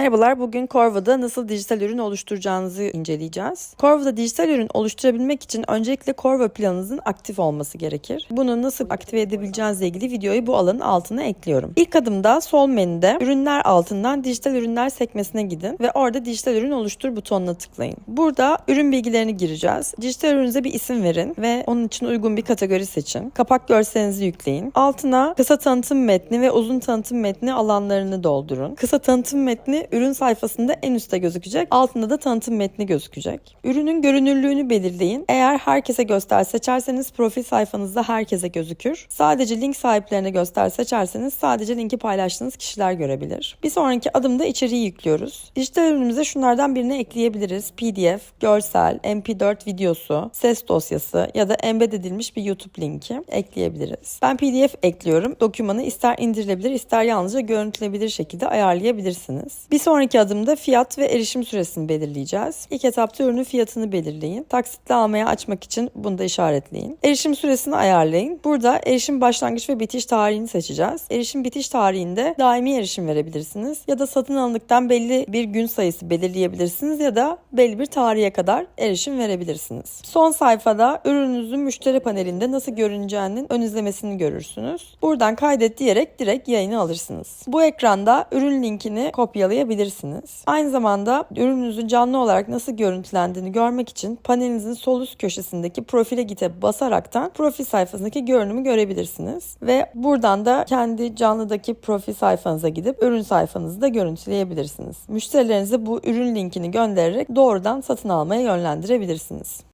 Merhabalar, bugün Corva'da nasıl dijital ürün oluşturacağınızı inceleyeceğiz. Corva'da dijital ürün oluşturabilmek için öncelikle Corva planınızın aktif olması gerekir. Bunu nasıl aktive edebileceğinizle ilgili videoyu bu alanın altına ekliyorum. İlk adımda sol menüde ürünler altından dijital ürünler sekmesine gidin ve orada dijital ürün oluştur butonuna tıklayın. Burada ürün bilgilerini gireceğiz. Dijital ürünüze bir isim verin ve onun için uygun bir kategori seçin. Kapak görselinizi yükleyin. Altına kısa tanıtım metni ve uzun tanıtım metni alanlarını doldurun. Kısa tanıtım metni ürün sayfasında en üstte gözükecek. Altında da tanıtım metni gözükecek. Ürünün görünürlüğünü belirleyin. Eğer herkese göster seçerseniz profil sayfanızda herkese gözükür. Sadece link sahiplerine göster seçerseniz sadece linki paylaştığınız kişiler görebilir. Bir sonraki adımda içeriği yüklüyoruz. Dijital ürünümüze şunlardan birini ekleyebiliriz. PDF, görsel, MP4 videosu, ses dosyası ya da embed edilmiş bir YouTube linki ekleyebiliriz. Ben PDF ekliyorum. Dokümanı ister indirilebilir ister yalnızca görüntülebilir şekilde ayarlayabilirsiniz. Bir sonraki adımda fiyat ve erişim süresini belirleyeceğiz. İlk etapta ürünün fiyatını belirleyin. Taksitle almaya açmak için bunu da işaretleyin. Erişim süresini ayarlayın. Burada erişim başlangıç ve bitiş tarihini seçeceğiz. Erişim bitiş tarihinde daimi erişim verebilirsiniz ya da satın alındıktan belli bir gün sayısı belirleyebilirsiniz ya da belli bir tarihe kadar erişim verebilirsiniz. Son sayfada ürününüzün müşteri panelinde nasıl görüneceğinin ön izlemesini görürsünüz. Buradan kaydet diyerek direkt yayını alırsınız. Bu ekranda ürün linkini kopyalayabilirsiniz. Aynı zamanda ürününüzün canlı olarak nasıl görüntülendiğini görmek için panelinizin sol üst köşesindeki profile gite basaraktan profil sayfasındaki görünümü görebilirsiniz. Ve buradan da kendi canlıdaki profil sayfanıza gidip ürün sayfanızı da görüntüleyebilirsiniz. Müşterilerinize bu ürün linkini göndererek doğrudan satın almaya yönlendirebilirsiniz.